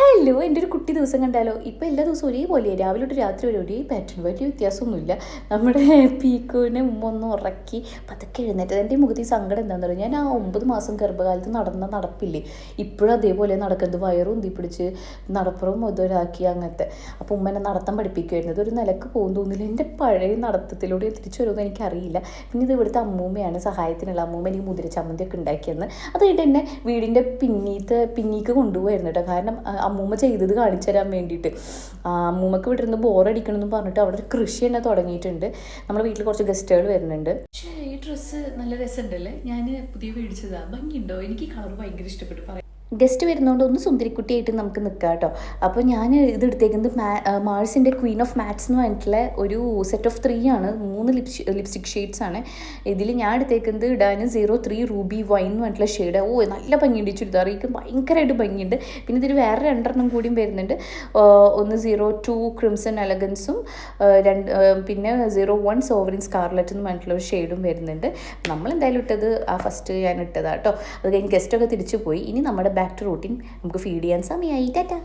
hey hello എന്റെ ഒരു കുട്ടി ദിവസം കണ്ടാലോ? ഇപ്പോൾ എല്ലാ ദിവസവും ഒരേപോലെ രാവിലെ തൊട്ട് രാത്രി വരെ ഒരേ പാറ്റേൺ വലിയ വ്യത്യാസമൊന്നുമില്ല. നമ്മുടെ പീക്കോനെ ഉമ്മ ഒന്ന് ഉറക്കി പതുക്കെ എഴുന്നേറ്റത്. എന്റെ മുഖത്ത് ഈ സങ്കടം എന്താണെന്ന് പറയുക ഞാൻ ആ ഒമ്പത് മാസം ഗർഭകാലത്ത് നടന്ന നടപ്പില്ലേ? ഇപ്പോഴും അതേപോലെ നടക്കുന്നത്. വയറും ഉന്തി നടപ്പുറം മുതലാക്കി അങ്ങനത്തെ. അപ്പോൾ ഉമ്മനെ നടത്താൻ പഠിപ്പിക്കുമായിരുന്നു അതൊരു നിലയ്ക്ക് പോകും തോന്നില്ല എന്റെ പഴയ നടത്തത്തിലൂടെ തിരിച്ചു വരുമെന്ന് എനിക്കറിയില്ല. പിന്നെ ഇത് ഇവിടുത്തെ അമ്മൂമ്മയാണ് സഹായത്തിനുള്ള അമ്മൂമ്മ എനിക്ക് മുതിര ചമ്മന്തിയൊക്കെ ഉണ്ടാക്കിയെന്ന് അത് കഴിഞ്ഞിട്ട് എന്നെ വീടിന്റെ പിന്നീത്തെ പിന്നീക്ക് കൊണ്ടുപോയിരുന്നു കേട്ടോ. കാരണം ആ, അമ്മൂമ്മ ചെയ്തത് കാണിച്ചു തരാൻ വേണ്ടിയിട്ട്. അമ്മൂമ്മക്ക് ഇവിടെ ഇരുന്ന് ബോറടിക്കണമെന്ന് പറഞ്ഞിട്ട് അവിടെ ഒരു കൃഷി തന്നെ തുടങ്ങിയിട്ടുണ്ട്. നമ്മുടെ വീട്ടിൽ കുറച്ച് ഗസ്റ്റുകൾ വരുന്നുണ്ട്. പക്ഷേ ഈ ഡ്രസ്സ് നല്ല രസമുണ്ടല്ലേ? ഞാൻ പുതിയ മേടിച്ചതാ. ഭംഗിയുണ്ടോ? എനിക്ക് കളർ ഭയങ്കര ഇഷ്ടപ്പെട്ടു. പറയാം ഗസ്റ്റ് വരുന്നതുകൊണ്ട് ഒന്ന് സുന്ദരിക്കുട്ടിയായിട്ട് നമുക്ക് നിൽക്കാം കേട്ടോ അപ്പോൾ ഞാൻ ഇതെടുത്തേക്കുന്നത് മാ മാൾസിന്റെ ക്വീൻ ഓഫ് മാറ്റ്സ് എന്ന് പറഞ്ഞിട്ടുള്ള ഒരു സെറ്റ് ഓഫ് ത്രീ ആണ്. മൂന്ന് ലിപ്സ് ലിപ്സ്റ്റിക് ഷെയ്ഡ്സ് ആണ്. ഇതിൽ ഞാൻ എടുത്തേക്കുന്നത് ഇടാൻ സീറോ ത്രീ റൂബി വൈൻ എന്ന് പറഞ്ഞിട്ടുള്ള ഷെയ്ഡ് ഓ നല്ല ഭംഗിയുണ്ട് ചുരിദാറിക്ക് ഭയങ്കരമായിട്ട് ഭംഗിയുണ്ട്. പിന്നെ ഇതിൽ വേറെ രണ്ടെണ്ണം കൂടിയും വരുന്നുണ്ട്. ഒന്ന് സീറോ ടു ക്രിംസൺ എലഗൻസും രണ്ട് പിന്നെ സീറോ വൺ സോവറിൻ സ്കാർലറ്റ് എന്ന് പറഞ്ഞിട്ടുള്ള ഷെയ്ഡും വരുന്നുണ്ട്. നമ്മൾ എന്തായാലും ഇട്ടത് ആ ഫസ്റ്റ് ഞാൻ ഇട്ടതാണ് കേട്ടോ അത് കഴിഞ്ഞ് ഗസ്റ്റൊക്കെ തിരിച്ചു പോയി. ഇനി നമ്മുടെ ബാക്ക് ടു റൂട്ടീൻ നമുക്ക് ഫീഡ് ചെയ്യാൻ സമയമായി ടാറ്റാ.